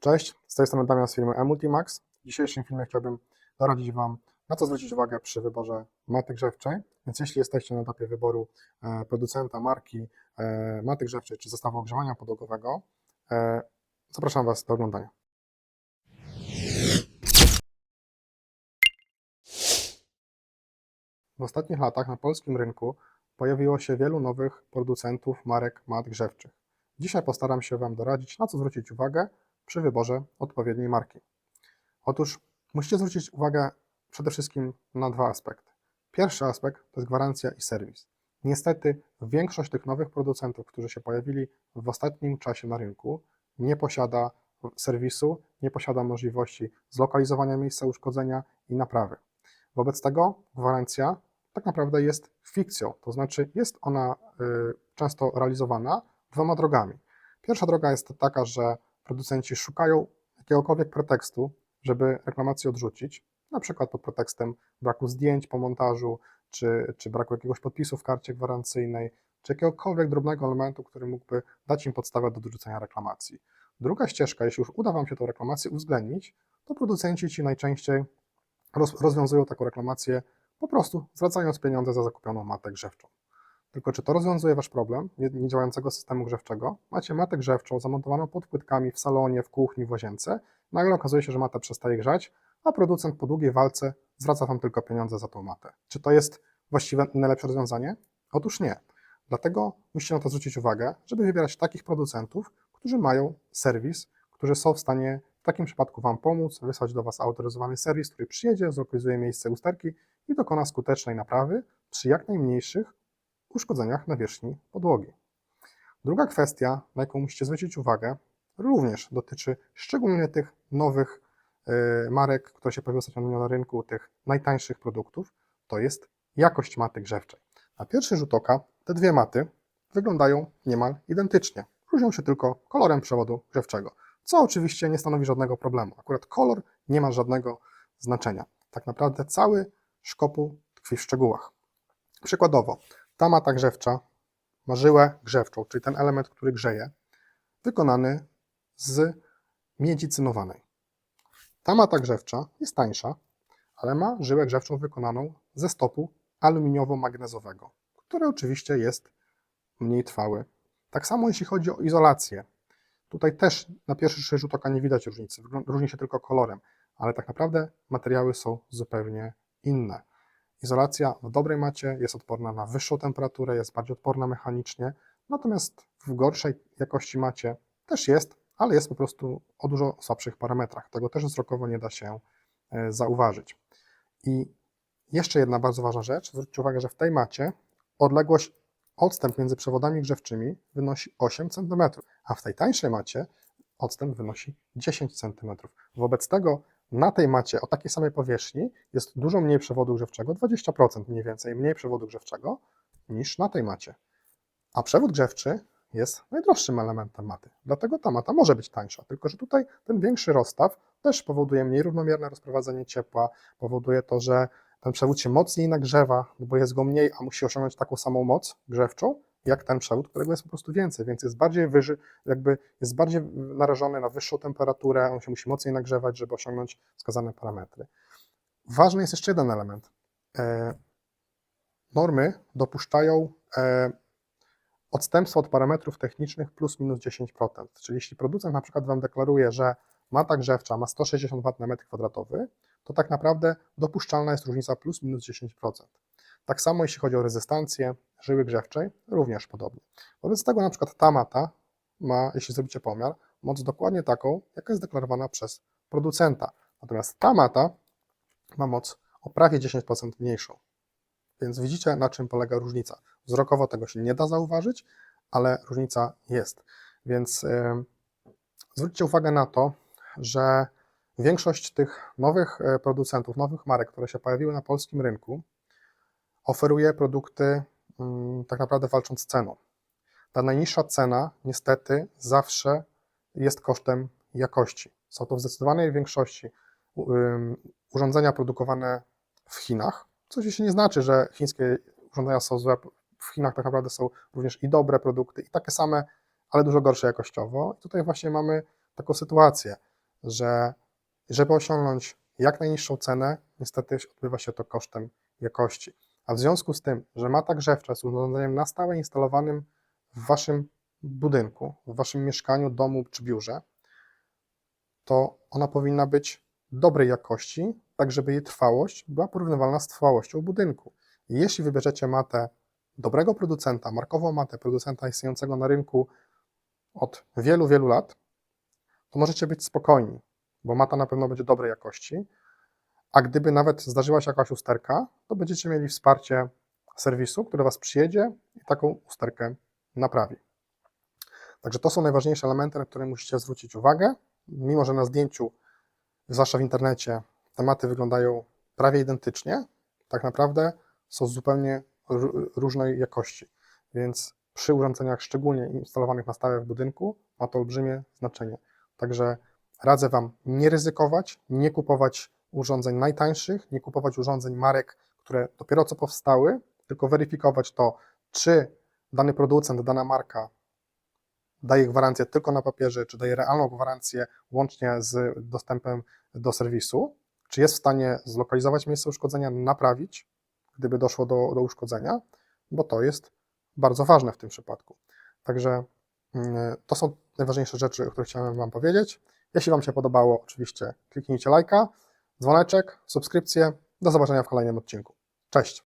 Cześć, z tej strony Damian z firmy eMultimax. W dzisiejszym filmie chciałbym doradzić Wam, na co zwrócić uwagę przy wyborze maty grzewczej. Więc jeśli jesteście na etapie wyboru e, producenta, marki e, maty grzewczej czy zestawu ogrzewania podłogowego, e, zapraszam Was do oglądania. W ostatnich latach na polskim rynku pojawiło się wielu nowych producentów marek mat grzewczych. Dzisiaj postaram się Wam doradzić, na co zwrócić uwagę przy wyborze odpowiedniej marki. Otóż musicie zwrócić uwagę przede wszystkim na dwa aspekty. Pierwszy aspekt to jest gwarancja i serwis. Niestety większość tych nowych producentów, którzy się pojawili w ostatnim czasie na rynku, nie posiada serwisu, nie posiada możliwości zlokalizowania miejsca uszkodzenia i naprawy. Wobec tego gwarancja tak naprawdę jest fikcją, to znaczy jest ona y, często realizowana dwoma drogami. Pierwsza droga jest taka, że producenci szukają jakiegokolwiek pretekstu, żeby reklamację odrzucić, na przykład pod pretekstem braku zdjęć po montażu, czy, czy braku jakiegoś podpisu w karcie gwarancyjnej, czy jakiegokolwiek drobnego elementu, który mógłby dać im podstawę do odrzucenia reklamacji. Druga ścieżka, jeśli już uda Wam się tę reklamację uwzględnić, to producenci ci najczęściej roz, rozwiązują taką reklamację po prostu zwracając pieniądze za zakupioną matę grzewczą. Tylko czy to rozwiązuje Wasz problem nie- niedziałającego systemu grzewczego? Macie matę grzewczą zamontowaną pod płytkami w salonie, w kuchni, w łazience. Nagle okazuje się, że mata przestaje grzać, a producent po długiej walce zwraca Wam tylko pieniądze za tą matę. Czy to jest właściwe najlepsze rozwiązanie? Otóż nie. Dlatego musicie na to zwrócić uwagę, żeby wybierać takich producentów, którzy mają serwis, którzy są w stanie w takim przypadku Wam pomóc, wysłać do Was autoryzowany serwis, który przyjedzie, zlokalizuje miejsce usterki i dokona skutecznej naprawy przy jak najmniejszych uszkodzeniach nawierzchni podłogi. Druga kwestia, na jaką musicie zwrócić uwagę, również dotyczy szczególnie tych nowych y, marek, które się pojawiły ostatnio na rynku, tych najtańszych produktów, to jest jakość maty grzewczej. Na pierwszy rzut oka te dwie maty wyglądają niemal identycznie. Różnią się tylko kolorem przewodu grzewczego, co oczywiście nie stanowi żadnego problemu. Akurat kolor nie ma żadnego znaczenia. Tak naprawdę cały szkopuł tkwi w szczegółach. Przykładowo, ta mata grzewcza ma żyłę grzewczą, czyli ten element, który grzeje, wykonany z miedzi cynowanej. Ta mata grzewcza jest tańsza, ale ma żyłę grzewczą wykonaną ze stopu aluminiowo-magnezowego, który oczywiście jest mniej trwały. Tak samo jeśli chodzi o izolację. Tutaj też na pierwszy rzut oka nie widać różnicy, różni się tylko kolorem, ale tak naprawdę materiały są zupełnie inne. Izolacja w dobrej macie jest odporna na wyższą temperaturę, jest bardziej odporna mechanicznie, natomiast w gorszej jakości macie też jest, ale jest po prostu o dużo słabszych parametrach. Tego też wzrokowo nie da się e, zauważyć. I jeszcze jedna bardzo ważna rzecz, zwróćcie uwagę, że w tej macie odległość, odstęp między przewodami grzewczymi wynosi 8 cm, a w tej tańszej macie odstęp wynosi 10 cm. Wobec tego na tej macie o takiej samej powierzchni jest dużo mniej przewodu grzewczego, 20% mniej więcej mniej przewodu grzewczego niż na tej macie. A przewód grzewczy jest najdroższym elementem maty, dlatego ta mata może być tańsza, tylko że tutaj ten większy rozstaw też powoduje mniej równomierne rozprowadzenie ciepła, powoduje to, że ten przewód się mocniej nagrzewa, no bo jest go mniej, a musi osiągnąć taką samą moc grzewczą, jak ten przewód, którego jest po prostu więcej, więc jest bardziej wyży, jakby jest bardziej narażony na wyższą temperaturę, on się musi mocniej nagrzewać, żeby osiągnąć wskazane parametry. Ważny jest jeszcze jeden element. E, normy dopuszczają e, odstępstwo od parametrów technicznych plus minus 10%. Czyli jeśli producent na przykład Wam deklaruje, że mata grzewcza ma 160 W na metr kwadratowy, to tak naprawdę dopuszczalna jest różnica plus minus 10%. Tak samo jeśli chodzi o rezystancję żyły grzewczej, również podobnie. Wobec tego na przykład ta mata ma, jeśli zrobicie pomiar, moc dokładnie taką, jaka jest deklarowana przez producenta. Natomiast ta mata ma moc o prawie 10% mniejszą. Więc widzicie, na czym polega różnica. Wzrokowo tego się nie da zauważyć, ale różnica jest. Więc yy, zwróćcie uwagę na to, że większość tych nowych e, producentów, nowych marek, które się pojawiły na polskim rynku, oferuje produkty mm, tak naprawdę walcząc z ceną. Ta najniższa cena niestety zawsze jest kosztem jakości. Są to w zdecydowanej większości urządzenia produkowane w Chinach, co oczywiście nie znaczy, że chińskie urządzenia są złe. W Chinach tak naprawdę są również i dobre produkty, i takie same, ale dużo gorsze jakościowo. I tutaj właśnie mamy taką sytuację. Że żeby osiągnąć jak najniższą cenę, niestety odbywa się to kosztem jakości. A w związku z tym, że mata grzewcza jest urządzeniem na stałe instalowanym w waszym budynku, w waszym mieszkaniu, domu czy biurze, to ona powinna być dobrej jakości, tak żeby jej trwałość była porównywalna z trwałością budynku. Jeśli wybierzecie matę dobrego producenta, markową matę producenta istniejącego na rynku od wielu, wielu lat, to możecie być spokojni, bo mata na pewno będzie dobrej jakości, a gdyby nawet zdarzyła się jakaś usterka, to będziecie mieli wsparcie serwisu, który Was przyjedzie i taką usterkę naprawi. Także to są najważniejsze elementy, na które musicie zwrócić uwagę. Mimo, że na zdjęciu, zwłaszcza w internecie, tematy wyglądają prawie identycznie, tak naprawdę są zupełnie ró- różnej jakości. Więc przy urządzeniach, szczególnie instalowanych na stałe w budynku, ma to olbrzymie znaczenie. Także radzę Wam nie ryzykować, nie kupować urządzeń najtańszych, nie kupować urządzeń marek, które dopiero co powstały, tylko weryfikować to, czy dany producent, dana marka daje gwarancję tylko na papierze, czy daje realną gwarancję łącznie z dostępem do serwisu, czy jest w stanie zlokalizować miejsce uszkodzenia, naprawić, gdyby doszło do, do uszkodzenia, bo to jest bardzo ważne w tym przypadku. Także mm, to są najważniejsze rzeczy, o których chciałem Wam powiedzieć. Jeśli Wam się podobało, oczywiście kliknijcie lajka, dzwoneczek, subskrypcję. Do zobaczenia w kolejnym odcinku. Cześć!